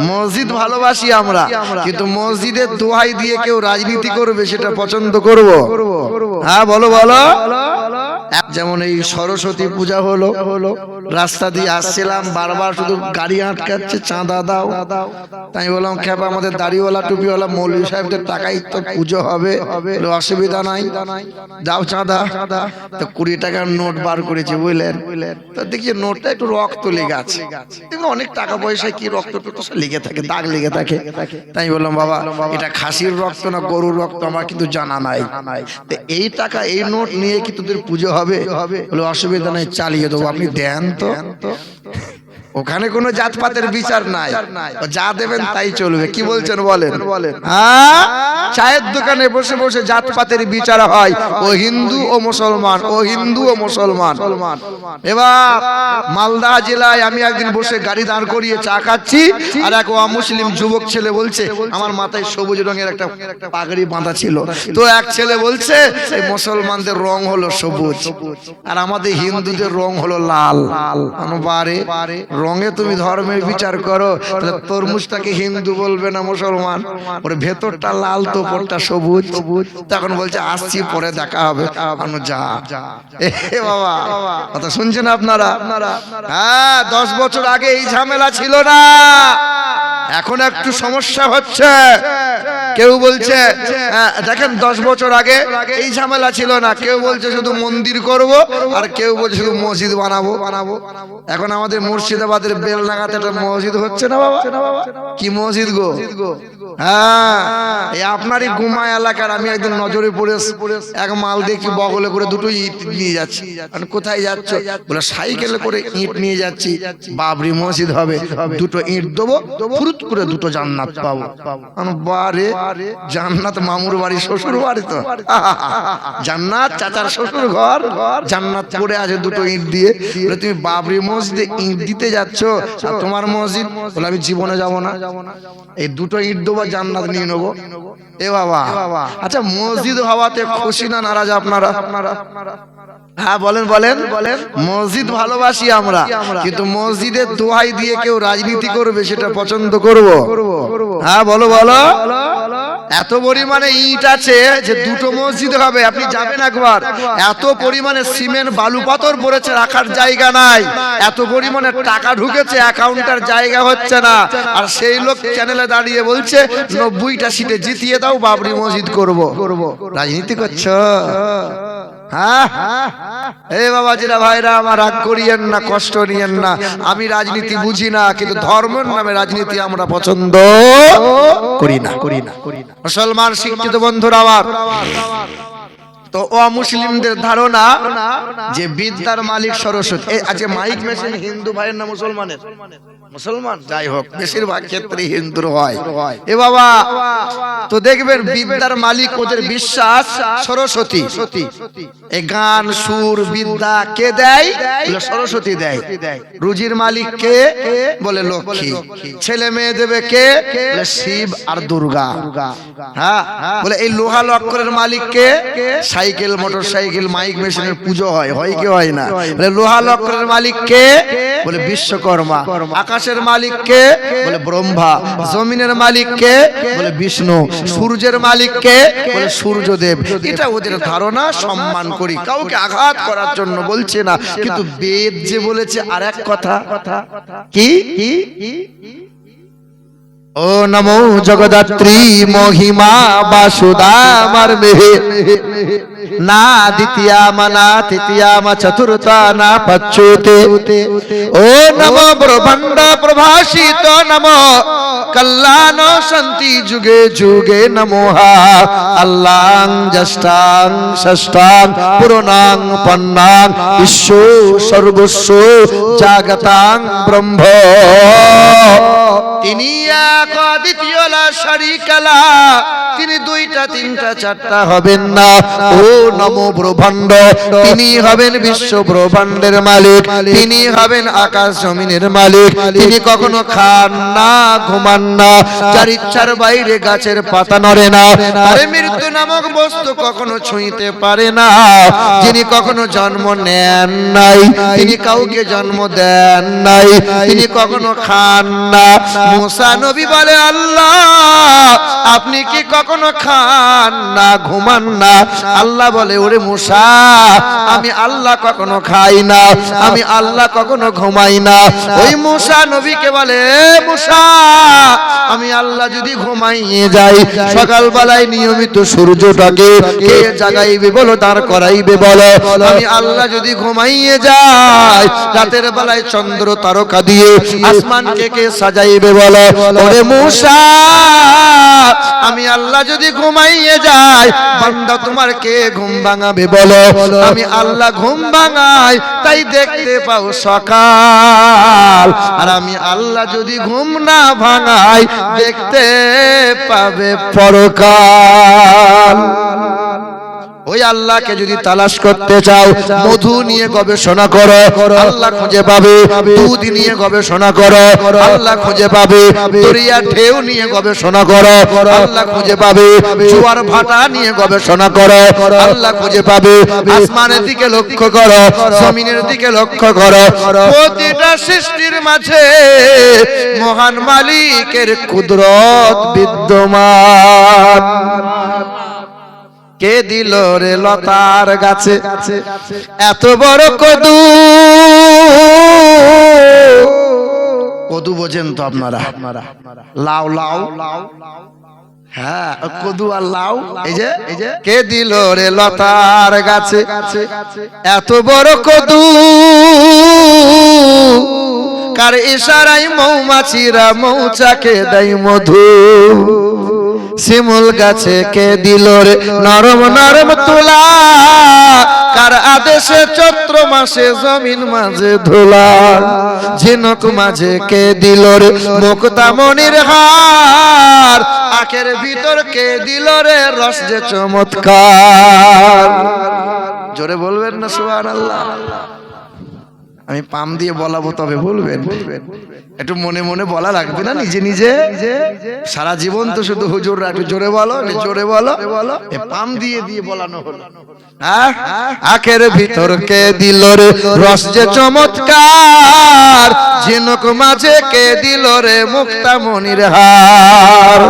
মসজিদ ভালোবাসি আমরা কিন্তু মসজিদের দোহাই দিয়ে কেউ রাজনীতি করবে সেটা পছন্দ করব। হ্যাঁ বলো বলো। যেমন এই সরস্বতী পূজা হলো হলো রাস্তা দিয়ে আসছিলাম বারবার শুধু গাড়ি আটকাচ্ছে চাঁদা দাও। তাই বললাম খেপা আমাদের দাড়িওয়ালা টুপিওয়ালা মৌলী সাহেবদের টাকাই তো পুজো হবে। অসুবিধা নাই। যাও চাঁদা। তো কুড়ি টাকার নোট বার করেছে বুঝলেন? তো দেখি নোটটা একটু রক্ত লেগে আছে। অনেক টাকা পয়সায় কি রক্ত লেগে থাকে দাগ লেগে থাকে। তাই বললাম বাবা এটা খাসির রক্ত না গরুর রক্ত আমার কিন্তু জানা নাই। তো এই টাকা এই নোট নিয়ে কি তোদের পুজো হবে? বলে অসুবিধা নাই চালিয়ে দেবো। আপনি দেন। তো ওখানে কোনো জাতপাতের বিচার নাই। যা দেবেন তাই চলবে। কি বলছেন বলেন? হ্যাঁ চায়ের দোকানে বসে বসে জাতপাতের বিচার হয়। ও হিন্দু ও মুসলমান ও হিন্দু ও মুসলমান। এবার মালদা জেলায় আমি একদিন বসে গাড়ি দাঁড় করিয়ে চা খাচ্ছি আর এক মুসলিম যুবক ছেলে বলছে আমার মাথায় সবুজ রঙের একটা পাগড়ি বাঁধা ছিল। তো এক ছেলে বলছে এই মুসলমানদের রং হলো সবুজ আর আমাদের হিন্দুদের রং হলো লাল। বারে রঙে তুমি ধর্মের বিচার করো তাহলে তরমুজটাকে হিন্দু বলবে না মুসলমান? ওর ভেতরটা লাল তো ওপরটা সবুজ। তখন বলছে আসছি পরে দেখা হবে আমি যা। এ বাবা কথা শুনছেন আপনারা? হ্যাঁ দশ বছর আগে এই ঝামেলা ছিল না। এখন একটু সমস্যা হচ্ছে। কেউ বলছে দেখেন দশ বছর আগে এই ঝামেলা ছিল না। কেউ বলছে শুধু মন্দির করব আর কেউ বলছে শুধু মসজিদ বানাবো। বানাবো এখন আমাদের মুর্শিদাবাদের বেলনাগাতে একটা মসজিদ হচ্ছে না বাবা? কি মসজিদ গো? হ্যাঁ। এই আপনারই গুমা এলাকার আমি একদিন নজরে পড়ে এক মাল দেখি বগলে করে দুটো ইট নিয়ে যাচ্ছি। কোথায় যাচ্ছ? বলে সাইকেলে করে ইট নিয়ে যাচ্ছি। বাবরি মসজিদ হবে দুটো ইট দেবো ফুরুত করে দুটো জান্নাত পাবো। বারে জান্নাত মামুর বাড়ি শ্বশুর বাড়ি তো। জান্নাত চাচার শ্বশুর ঘর জান্নাত পড়ে আছে দুটো ইট দিয়ে। তুমি বাবরি মসজিদে ইট দিতে যাচ্ছ আর তোমার মসজিদ? বলে আমি জীবনে যাব না। এই দুটো ইট দেবো জান্নাত নিয়ে নেব। এ বাবা। আচ্ছা মসজিদ হওয়াতে খুশি না নারাজ আপনারা? হ্যাঁ বলেন বলেন। বলেন মসজিদ ভালোবাসি আমরা কিন্তু মসজিদের দোহাই দিয়ে কেউ রাজনীতি করবে সেটা পছন্দ করব? হ্যাঁ বলো বলো। এত পরিমাণে ইট আছে যে দুটো মসজিদ হবে আপনি যাবেন একবার। এত পরিমাণে সিমেন্ট বালু পাথর পড়েছে রাখার জায়গা নাই। এত পরিমাণে টাকা ঢুকেছে অ্যাকাউন্টার জায়গা হচ্ছে না। আর সেই লোক চ্যানেলে দাঁড়িয়ে বলছে নব্বইটা সিটে জিতিয়ে দাও বাবরি মসজিদ করব। রাজনীতি করছ? হ্যাঁ? ভাইরা, আমার রাগ করিয়েন না, কষ্ট নিয়েন না। আমি রাজনীতি বুঝি না, কিন্তু ধর্মের নামে রাজনীতি আমরা পছন্দ করি না করি না। মুসলমান শিক্ষিত বন্ধুরা আমার। তো অমুসলিমদের ধারণা যে বিদ্যার মালিক সরস্বতী। আজকে মাইক মেশিন হিন্দু ভাইয়ের না মুসলমানের? মুসলমান? যাই হোক, বেশিরভাগ ক্ষেত্রে হিন্দুর হয়। এ বাবা, তো দেখবেন বিদ্যার মালিক ওদের বিশ্বাস সরস্বতী। এ গান, সুর, বিদ্যা কে দেয়? সরস্বতী দেয়। রুজির মালিক কে? বলে লক্ষ্মী। ছেলে মেয়ে দেবে কে? শিব আর দুর্গা। হ্যাঁ? বলে এই লোহা লক্ষরের মালিক কে? সাইকেল মোটর সাইকেল মাইক মেশিনের পুজো হয়। হয় কি হয় না? বলে লোহা লক্করের মালিক কে? বলে বিশ্বকর্মা। আকাশের মালিক কে? বলে ব্রহ্মা। জমিনের মালিক কে? বলে বিষ্ণু। সূর্যের মালিক কে? বলে সূর্যদেব। এটা ওদের ধারণা সম্মান করি। কাউকে আঘাত করার জন্য বলছে না। কিন্তু বেদ যে বলেছে আর এক কথা। কি? ও নমো জগদাত্রী মহিমা বাসুদা মার মেহে। না দ্বিতীয়া না তৃতীয়া চতুর্থা না পচ্যুতে ও নম ব্রহ্মাণ্ড প্রভাসিত নম, কল্যাণ শান্তি যুগে যুগে নমোহা আল্লাং জ্যেষ্ঠাং ষষ্ঠাং পুরনাং পন্নাং বিশ্ব সর্বস্ব জাগতাং ব্রহ্ম। তিনি এক দ্বিতীয় শারিকালা তিনি দুইটা তিনটা চারটা হবেন না। ও নম ব্রহ্মাণ্ড। তিনি হবেন বিশ্ব ব্রহ্মাণ্ডের মালিক। তিনি হবেন আকাশ জমিনের মালিক। তিনি কখনো খান না ঘুমান না। যার ইচ্ছার বাইরে গাছের পাতা নড়ে না। আরে মৃত্যু নামক বস্তু কখনো ছুঁইতে পারে না। যিনি কখনো জন্ম নেন নাই। তিনি কাউকে জন্ম দেন নাই। তিনি কখনো খান না। মুসা নবী বলে আল্লাহ আপনি কি কখনো খান না ঘুমান না আল্লাহ বলে, ওরে মুসা, আমি আল্লাহ কখনো খাই না, আমি আল্লাহ কখনো ঘুমাই না। ওই মুসা নবীকে বলে মুসা, আমি আল্লাহ যদি ঘুমাইয়ে যাই, সকালবেলায় নিয়মিত সূর্যটাকে কে জাগাইবে বলো, দাঁড় করাইবে বলো। আমি আল্লাহ যদি ঘুমাইয়ে যাই, রাতের বেলায় চন্দ্র তারকা দিয়ে আসমানকে কে সাজাইবে বলো? ওরে মুসা আমি আল্লাহ যদি ঘুমাইয়ে যাই, বান্দা তোমার কে ঘুম ভাঙাবে বলো? আমি আল্লাহ ঘুম ভাঙাই, তাই দেখতে পাও সকাল। আর আমি আল্লাহ যদি ঘুম না ভাঙাই, দেখতে পাবে পরকাল। ওই আল্লাহকে যদি তালাশ করতে চাও, মধু নিয়ে গবেষণা করো, আল্লাহ খুঁজে পাবে, দুধ নিয়ে গবেষণা করো, আল্লাহ খুঁজে পাবে, দরিয়া ঢেউ নিয়ে গবেষণা করো, আল্লাহ খুঁজে পাবে, জোয়ার ভাটা নিয়ে গবেষণা করো, আল্লাহ খুঁজে পাবে, আসমানের দিকে লক্ষ্য করো, জমিনের দিকে লক্ষ্য করো, প্রতিটা সৃষ্টির মাঝে মহান মালিকের কুদরত বিদ্যমান। কে দিল রে লতার গাছে? এত বড় কদু। কদু বোঝেন তো আপনারা। লাউ লাউ। লাউ হ্যাঁ কদু আর লাউ। এই যে এই যে। কে দিল রে লতার গাছে? এত বড় কদু। কার ইশারায় মৌমাছিরা মৌচাকে দেয় মধু। শিমুল গাছে কে দিল রে? নরম নরম তুলা। কার আদেশে চৈত্র মাসে জমিন মাঝে ধুলা? ঝিনক মাঝে কে দিল রে? মুক্তামণির হার। আখের ভিতর কে দিল রে? রস যে চমৎকার। জোরে বলবেন না সুবহান আল্লাহ আমি পাম দিয়ে বলাবো তবে বলবেন একটু মনে মনে বলা লাগবে না নিজে নিজে। সারা জীবন তো শুধু হুজুর একটু জোরে বলো জোরে বলো। পাম দিয়ে দিয়ে বলানো হলো। হ্যাঁ? আখের ভিতর কে দিল রে রস যে চমৎকার ঝিনুক মাঝে কে দিল রে মুক্তামণির হার।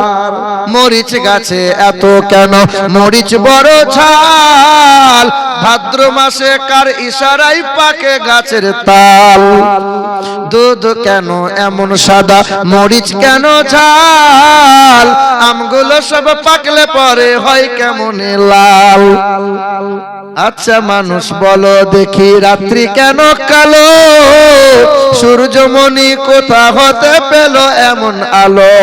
মরিচ গাছে এত কেন? মরিচ বড় ছাল ভাদ্র মাসে কার ইশারাই পাকে গাছের তাল দুধ কেন এমন সাদা, মরিচ কেন ঝাল? আমগুলো সব পাকলে পরে হয় কেমন লাল? আচ্ছা মানুষ, বলো দেখি রাত্রি কেন কালো? সূর্যমণি কোথা হতে পেল এমন আলো?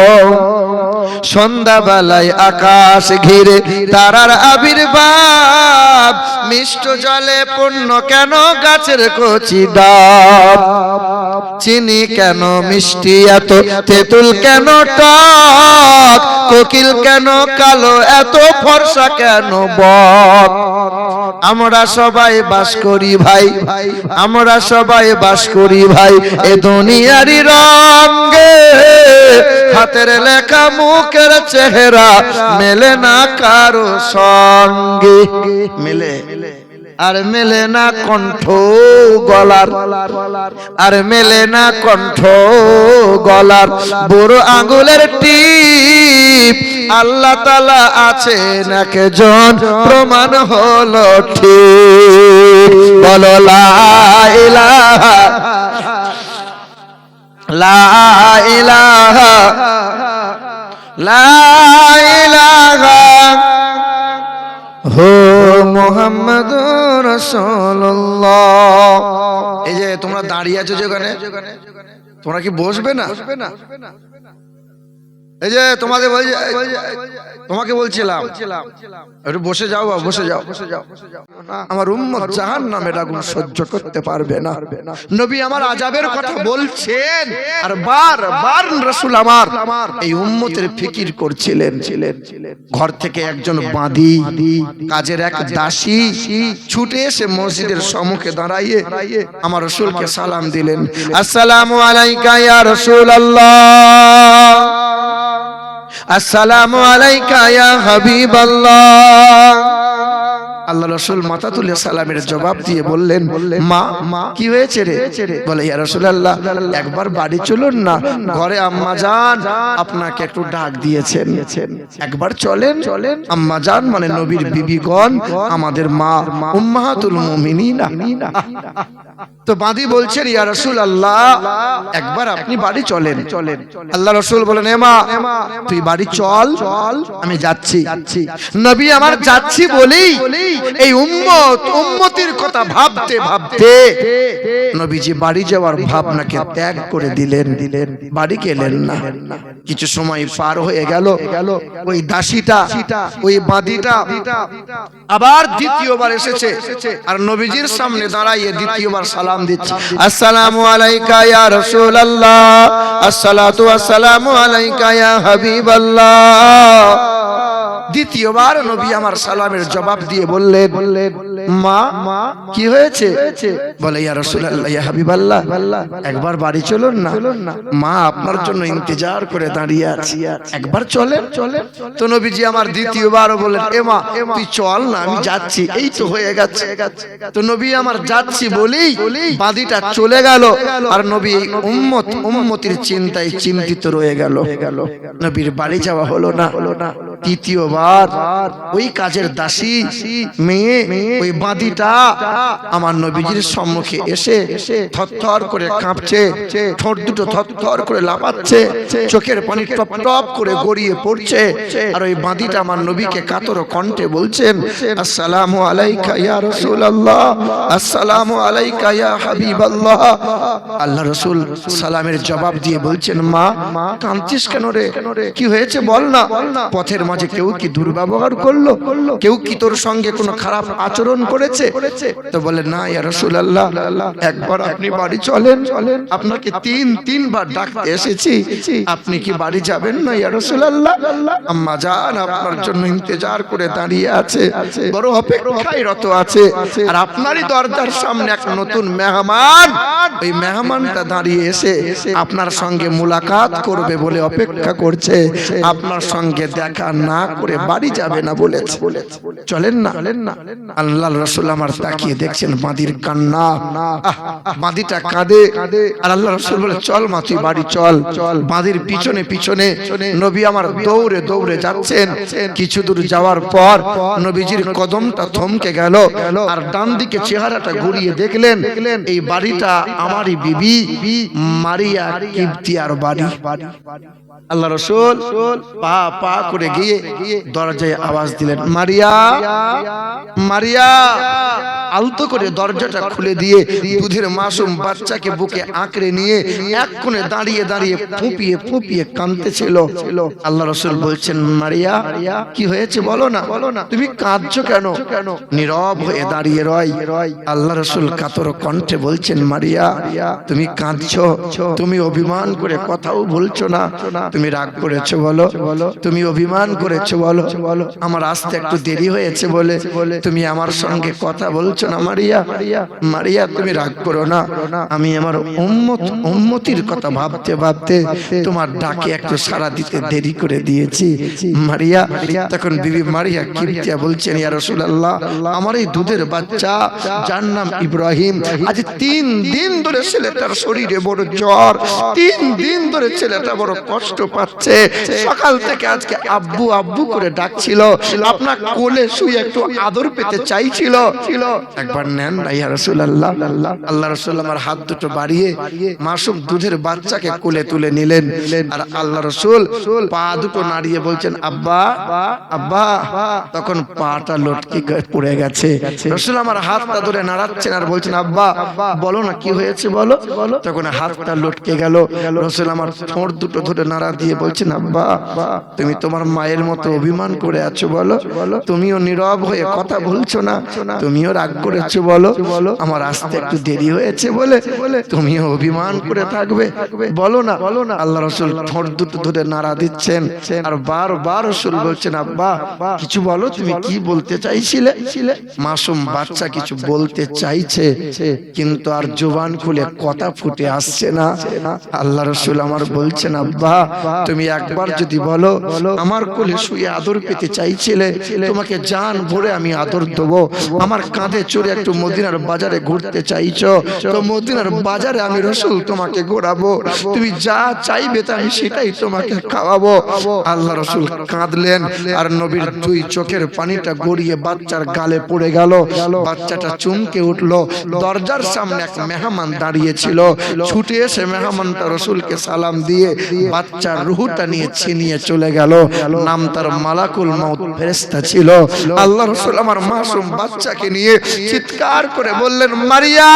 সন্ধ্যাবেলায় আকাশ ঘিরে তারার আবির্ভাব। মিষ্ট জলে পূর্ণ কেন গাছের কচি ডাব? চিনি কেন মিষ্টি এত? তেঁতুল কেন টক? কোকিল কেন কালো? এত ফর্সা কেন বক? আমরা সবাই বাস করি ভাই, আমরা সবাই বাস করি ভাই, এ দুনিয়ারি রঙ্গে হাতের লেখা মুখের চেহারা মেলে না কারও সঙ্গে। মেলে, আর মেলে না কণ্ঠ গলার। আর মেলে না কণ্ঠ গলার। বুড়ো আঙ্গুলের টিপ আল্লাহ তালা আছেন একজন। প্রমাণ হলো ঠিক। বলো লা ইলাহা লা ইলাহা লা ইলাহা। হো মোহাম্মদ রসুল্লাহ এই যে তোমরা দাঁড়িয়ে আছো যেখানে তোমরা কি বসবে না? এই যে তোমাদের বলছি তোমাকে বলছিলাম। একটু বসে যাও বাবা, বসে যাও। বসে যাও আমার উম্মত জাহান নামের আগুন সহ্য করতে পারবে না। নবী আমার আজাবের কথা বলছেন আর বার বার রসুল আমার এই উম্মতের ফিকির করছিলেন। ছিলেন ঘর থেকে একজন বাঁধি কাজের এক দাসী ছুটে এসে মসজিদের সম্মুখে দাঁড়াইয়ে আমার রসুলকে সালাম দিলেন। আসসালামু আলাইকা ইয়া রসুল আল্লাহ আসসালামু আলাইকা ইয়া হাবিবাল্লাহ। আল্লাহ রসুল মাথা তুলে সালামের জবাব দিয়ে বললেন মা মা কি হয়েছে রে? বলে ইয়া রাসূলুল্লাহ একবার বাড়ি চলুন না ঘরে আম্মা যান আপনাকে একটু ডাক দিয়েছেন। একবার চলেন চলেন আম্মা যান মানে নবীর বিবিগণ আমাদের মা উম্মাহাতুল মুমিনিনা। তো বাঁধি বলছেন ইয়া রসুল আল্লাহ একবার আপনি বাড়ি চলেন। চলেন। আল্লাহ রসুল বলেন এমা তুই বাড়ি চল চল আমি যাচ্ছি। নবী আমার যাচ্ছি বলেই এই উম্মত, উম্মতির কথা ভাবতে ভাবতে নবীজি বাড়ি যাওয়ার ভাবনাকে ত্যাগ করে দিলেন। দিলেন বাড়ি গেলেন না। কিছু সময় পার হয়ে গেল। ওই দাসীটা, ওই বাঁধিটা আবার দ্বিতীয়বার এসেছে আর নবীজির সামনে দাঁড়াইয়ে দ্বিতীয়বার সালাম দিচ্ছে। আসসালামু আলাইকা ইয়া রাসূলুল্লাহ। আসসালাতু ওয়াসসালামু আলাইকা ইয়া হাবিবাল্লাহ। দ্বিতীয়বার নবী আমার সালামের জবাব দিয়ে বললেন, মা মা কি হয়েছে? বলে, ইয়া রাসূলুল্লাহ, ইয়া হাবিবাল্লাহ, একবার বাড়ি চলুন না। মা আপনার জন্য ইন্তজার করে দাঁড়িয়ে আছে। একবার চলেন। চলেন তো নবীজি আমার দ্বিতীয়বার বললেন, এ মা, তুই চল না, আমি যাচ্ছি। এই তো হয়ে গেছে। তো নবী আমার যাচ্ছি বলেই বাদিটা চলে গেল, আর নবী উম্মত, উম্মতির চিন্তায় চিন্তিত রয়ে গেল। নবীর বাড়ি যাওয়া হলো না হলো না। তৃতীয়বার ওই কাজের দাসী মেয়ে ওই বাদিটা আমার নবীজির সম্মুখে এসে থরথর করে কাঁপছে, ঠোঁট দুটো থরথর করে লাফাচ্ছে, চোখের পানি টপ টপ করে গড়িয়ে পড়ছে। আর ওই বাঁধিটা আমার নবীকে কাতর কণ্ঠে বলছেন আসসালামু আলাইকা ইয়া রাসূলুল্লাহ, আসসালামু আলাইকা ইয়া হাবিবাল্লাহ। আল্লাহ রাসূল সালামের জবাব দিয়ে বলছেন, মা, কাঁদছিস কেন রে? কি হয়েছে বল না। পথের মাঝে কেউ কি দুর্ব্যবহার করল? কেউ কি তোর সঙ্গে কোনো খারাপ আচরণ করেছে? তো বলে, না, ইয়া রাসূলুল্লাহ, একবার আপনি বাড়ি চলেন। আপনাকে তিন, তিনবার ডাকতে এসেছি। আপনি কি বাড়ি যাবেন না, ইয়া রাসূলুল্লাহ? আম্মা জান আপনার জন্য ইন্তজার করে দাঁড়িয়ে আছে। বড় অপেক্ষায় রত আছে। আর আপনারই দরজার সামনে এক নতুন মেহমান। ওই মেহমানটা দাঁড়িয়ে এসে আপনার সঙ্গে মুলাকাত করবে বলে অপেক্ষা করছে। আপনার সঙ্গে দেখা না করে বাড়ি যাবে না বলেছে। চলেন না। আল্লাহ রসুল আমার তাকিয়ে দেখছেন বাঁদির কান্না। বাঁদিটা কাঁদে। আর আল্লাহ রসুল বলে, চল মা, তুই বাড়ি চল। বাঁদির পিছনে পিছনে নবী আমার দৌড়ে দৌড়ে যাচ্ছেন। কিছু দূর যাওয়ার পর নবীজির কদমটা থমকে গেল। আর ডান দিকে চেহারাটা ঘুরিয়ে দেখলেন, এই বাড়িটা আমারই বিবি, মারিয়া কিপ্তিয়ার বাড়ি। আল্লাহ রসুল পা পা করে গিয়ে দরজায় আওয়াজ দিলেন, মারিয়া মারিয়া। আলতো করে দরজাটা খুলে দিয়ে দুধের মাসুম বাচ্চাকে বুকে আঁকড়ে নিয়ে এক কোণে দাঁড়িয়ে দাঁড়িয়ে ফুপিয়ে ফুপিয়ে কাঁদতেছিল। আল্লাহ রসুল বলছেন, মারিয়া, কি হয়েছে বলো না? বলো না তুমি কাঁদছো কেন? কেন নীরব হয়ে দাঁড়িয়ে রয় রয়। আল্লাহ রসুল কাতর কণ্ঠে বলছেন, মারিয়া, তুমি কাঁদছো। তুমি অভিমান করে কথাও বলছো না। তুমি রাগ করেছ বলো, তুমি অভিমান করেছ বলো, আমার আসতে একটু দেরি হয়েছে বলে তুমি আমার সঙ্গে কথা বলছো না, মারিয়া। মারিয়া, তুমি রাগ করো না। আমি আমার উম্মত, উম্মতির কথা ভাবতে ভাবতে তোমার ডাকে একটু সারা দিতে দেরি করে দিয়েছি। মারিয়া, তখন বিবি মারিয়া কিরতিয়া বলছেন, ইয়া রাসূলুল্লাহ, আমার এই দুধের বাচ্চা, যার নাম ইব্রাহিম, আজ তিন দিন ধরে ছেলেটার শরীরে বড় জ্বর, তিন দিন ধরে ছেলেটা বড় কষ্ট পাচ্ছে। সকাল থেকে আজকে আব্বু আব্বু করে ডাকছিল। আপনার কোলে শুয়ে একটু আদর পেতে চাইছিল। ছিল একবার নেন না, ইয়া রাসূলুল্লাহ। আল্লাহ রাসূল আমার হাত দুটো বাড়িয়ে মাসুম দুধের বাচ্চাকে কোলে তুলে নিলেন। আর আল্লাহ রাসূল পা দুটো নাড়িয়ে বলছেন, আব্বা আব্বা। তখন পাটা লটকে পড়ে গেছে। রাসূল আমার হাতটা ধরে নাড়াচ্ছেন আর বলছেন, আব্বা, বলো না কি হয়েছে বলো? তখন হাতটা লটকে গেল। রাসূল আমার ঠোঁট দুটো ধরে নাড়া দিয়ে বলছেন, আব্বা, তুমি তোমার মায়ের মতো অভিমান করে আছো বলো। তুমিও নীরব হয়ে কথা বলছো না। তুমিও রাগ করেছ বলো। আমার আসতে একটু দেরি হয়েছে বলে তুমিও অভিমান করে থাকবে। বলো না বলো না, আল্লাহ রসুল ঠোঁট দুটো ধরে নাড়া দিচ্ছেন। আর বারবার রসুল বলছেন, আব্বা, কিছু বলো, তুমি কি বলতে চাইছিলে? মাসুম বাচ্চা কিছু বলতে চাইছে, কিন্তু আর জোবান খুলে কথা ফুটে আসছে না। আল্লাহ রসুল আমার বলছেন, আব্বা তুমি একবার যদি বলো আমার কোলে শুয়ে আদর পেতে চাইছিলে তোমাকে জান ভরে আমি আদর দেবো। আমার কাঁধে চড়ে একটু মদিনার বাজারে ঘুরতে চাইছো তো মদিনার বাজারে আমি রসুল তোমাকে ঘোরাবো। তুমি যা চাইবে তা আমি সেটাই তোমাকে খাওয়াবো। আল্লাহ রসুল কাঁদলেন আর নবীর দুই চোখের পানিটা গড়িয়ে বাচ্চার গালে পড়ে গেল। বাচ্চাটা চমকে উঠল। দরজার সামনে এক মেহমান দাঁড়িয়েছিল। ছুটে এসে মেহমানটা রসুলকে সালাম দিয়ে বাচ্চার রুহুটা নিয়ে ছিনিয়ে চলে গেল। নাম তার মালাকুল মাউত ফেরেস্তা ছিল। আল্লাহ রসুল আমার মাসুম বাচ্চাকে নিয়ে চিৎকার করে বললেন মারিয়া!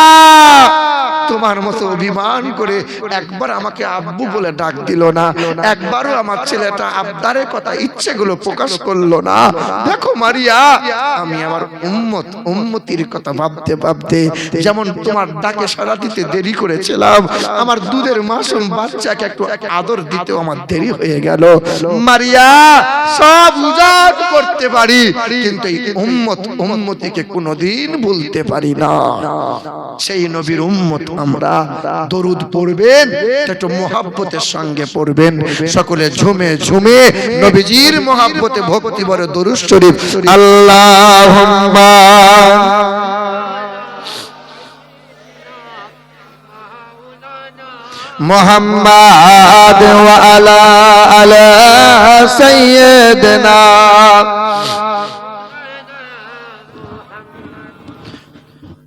তোমার মতো অভিমান করে একবার আমাকে আব্বু বলে ডাক দিল না, একবারও আমার ছেলেটা আবদারের কথা, ইচ্ছেগুলো প্রকাশ করল না। দেখো মারিয়া, আমি আমার উম্মত, উম্মতির কথা ভাবতে ভাবতে যেমন তোমার ডাকে সারা দিতে দেরি করেছিলাম, আমার দুধের মাসুম বাচ্চাকে একটু আদর দিতেও আমার দেরি হয়ে গেল। মারিয়া, সব উজাড় করতে পারি, কিন্তু এই উম্মত, উম্মতিকে কোনোদিন বলতে পারি না। সেই নবীর উম্মত আমরা দরুদ পড়বেন একটু মোহাব্বতের সঙ্গে পড়বেন। সকলে ঝুমে ঝুমে নবীজির মোহাব্বতে ভক্তি বলে দরুদ শরীফ। আল্লাহুম্মা। মোহাম্মদ আলা আলা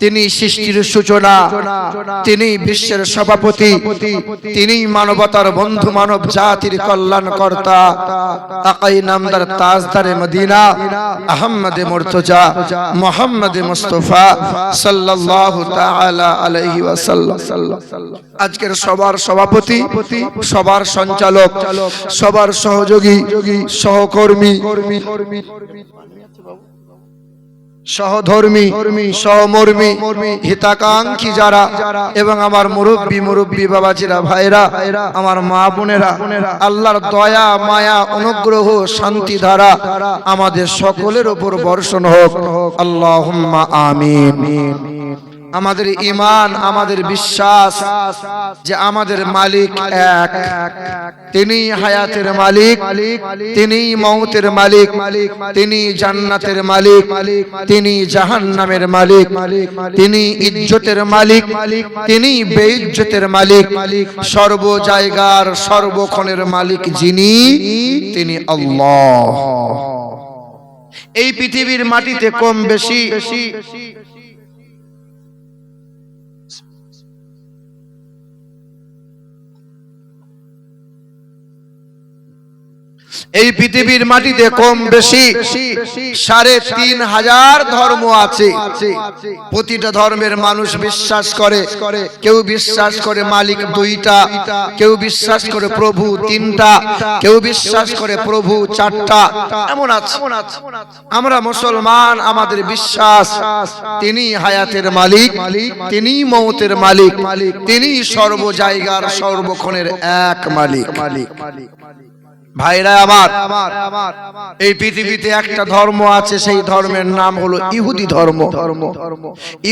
তিনি সৃষ্টির সূচনা, তিনি বিশ্বের সভাপতি তিনি মানবতার বন্ধু মানব জাতির কল্যাণকর্তা। আকাই নামদার তাজদারে মদিনা, আহম্মদে মুর্তজা, মোহাম্মদে মুস্তফা সাল্লাল্লাহু তাআলা আলাইহি ওয়াসাল্লাম। আজকের সবার সভাপতি সবার সঞ্চালক সবার সহযোগী, সহকর্মী। সহধর্মী সহমর্মী হিতাকাঙ্ক্ষী যারা এবং আমার মুরব্বী মুরব্বী বাবাজিরা ভাইরা আমার মা বোনেরা আল্লাহর দয়া মায়া অনুগ্রহ শান্তি ধারা আমাদের সকলের উপর বর্ষণ হোক। আল্লাহ আমিন। আমাদের ইমান আমাদের বিশ্বাস যে আমাদের মালিক এক। তিনি হায়াতের মালিক তিনি মৌতের মালিক তিনি জান্নাতের মালিক তিনি জাহান্নামের মালিক তিনি ইজ্জতের মালিক তিনি বেইজ্জতের মালিক সর্ব জায়গার সর্বক্ষণের মালিক যিনি তিনি আল্লাহ। এই পৃথিবীর মাটিতে কম বেশি এই পৃথিবীর মাটিতে কম বেশি সাড়ে তিন হাজার ধর্ম আছে। প্রতিটা ধর্মের মানুষ বিশ্বাস করে। কেউ বিশ্বাস করে মালিক দুইটা কেউ বিশ্বাস করে প্রভু তিনটা কেউ বিশ্বাস করে প্রভু চারটা। এমন আছে। আমরা মুসলমান আমাদের বিশ্বাস। তিনি হায়াতের মালিক তিনি মৌতের মালিক তিনি সর্ব জায়গার সর্বক্ষণের এক মালিক মালিক। ভাইরা আমার এই পৃথিবীতে একটা ধর্ম আছে সেই ধর্মের নাম হলো ইহুদি ধর্ম ধর্ম।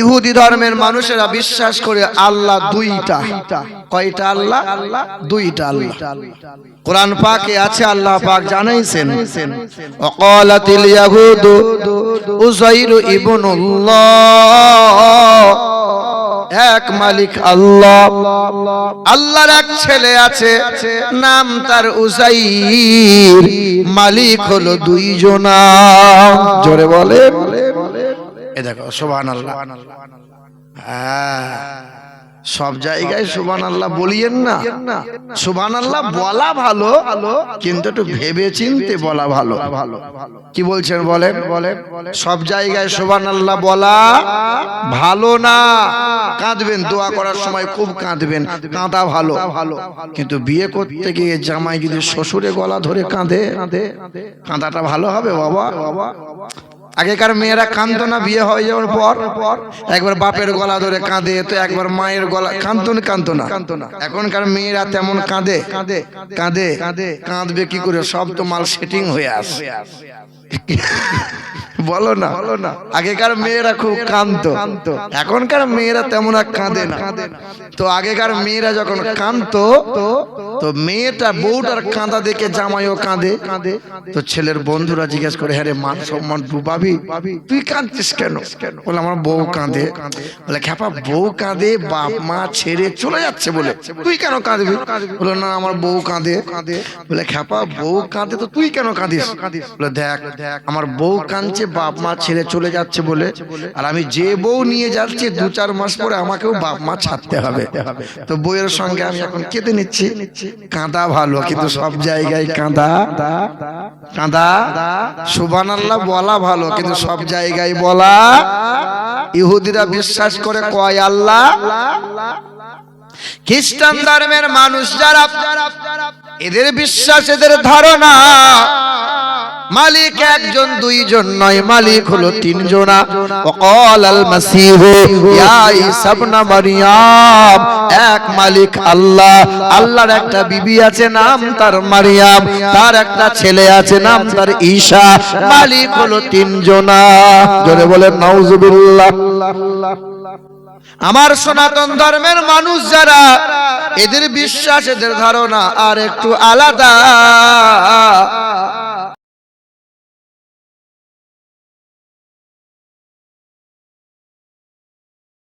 ইহুদি ধর্মের মানুষেরা বিশ্বাস করে আল্লাহ দুইটা। কয়টা আল্লাহ? দুইটা আল্লাহ। কোরআন পাকে আছে আল্লাহ পাক জানাইছেন। অকালাতিল ইয়াহুদু উযাইরু ইবনুল্লাহ। এক মালিক আল্লাহ। আল্লাহর এক ছেলে আছে, নাম তার উসাই মালিক হলো দুইজনা জোরে বলে এ দেখো আল্লাহ আল্লাহ হ্যাঁ। সব জায়গায় সুবান আল্লাহ বলিয়েন না। সুবান আল্লাহ বলা ভালো কিন্তু একটু ভেবে চিনতে বলা ভালো। ভালো। কি বলছেন বলেন? বলেন সব জায়গায় সুবান আল্লাহ বলা ভালো না। কাঁদবেন দোয়া করার সময় খুব কাঁদবেন। কাঁদা ভালো। ভালো। কিন্তু বিয়ে করতে গিয়ে জামাই যদি শ্বশুরে গলা ধরে কাঁদে কাঁদাটা ভালো হবে বাবা। বাবা। আগেকার মেয়েরা কাঁদতো না, বিয়ে হয়ে যাওয়ার পর একবার বাপের গলা ধরে কাঁদে, তো একবার মায়ের গলা কাঁদতো না কাঁদতো না। কাঁদতো না এখনকার মেয়েরা তেমন কাঁদে কাঁদে কাঁদে কাঁদে কাঁদবে কি করে? সব তো মাল সেটিং হয়ে আসে বলো না। বলো না আগেকার মেয়েরা খুব কাঁদতো। এখনকার মেয়েরা তেমন আর কাঁদে না। তো আগেকার মেয়েরা যখন কাঁদতো, তো মেয়েটা বউটার কাঁদা দেখে জামাইও কাঁদে। কাঁদে তো ছেলের বন্ধুরা জিজ্ঞেস করে হ্যাঁ মান সম্মান ডুবাবি তুই কাঁদছিস কেন? বলে, আমার বউ কাঁদে। বলে, খ্যাপা, বউ কাঁদে, বাপ, মা ছেড়ে চলে যাচ্ছে বলে। তুই কেন কাঁদবি? বলে, না, আমার বউ কাঁদে কাঁদে। বলে, খ্যাপা, বউ কাঁদে তো তুই কেন কাঁদিস? বলে, দেখ, আমার বউ কাঁদছে বাপ মা ছেড়ে চলে যাচ্ছে বলে। আর আমি যে বউ নিয়ে যাচ্ছি, দু চার মাস পরে আমাকেও বাপ মা ছাড়তে হবে। তো বউয়ের সঙ্গে আমি এখন কেঁদে নিচ্ছি। কাঁদা ভালো, কিন্তু সব জায়গায় কাঁদা। কাঁদা। সুবান আল্লাহ বলা ভালো, কিন্তু সব জায়গায় বলা। ইহুদিরা বিশ্বাস করে কয় আল্লাহ? খ্রিস্টান ধর্মের মানুষ যারা, এদের বিশ্বাস, এদের ধারণা মালিক একজন, দুইজন নয়, মালিক হলো তিনজনা। ওয়াকাল আল ইয়া ইবনে এক মালিক আল্লাহ। আল্লাহর একটা বিবি আছে, নাম তার মারিয়াম। তার একটা ছেলে আছে, নাম তার ঈসা মালিক হলো তিনজনা। জোরে বলেন, নাউজুবিল্লাহ। আমার সনাতন ধর্মের মানুষ যারা, এদের বিশ্বাস, এদের ধারণা আর একটু আলাদা।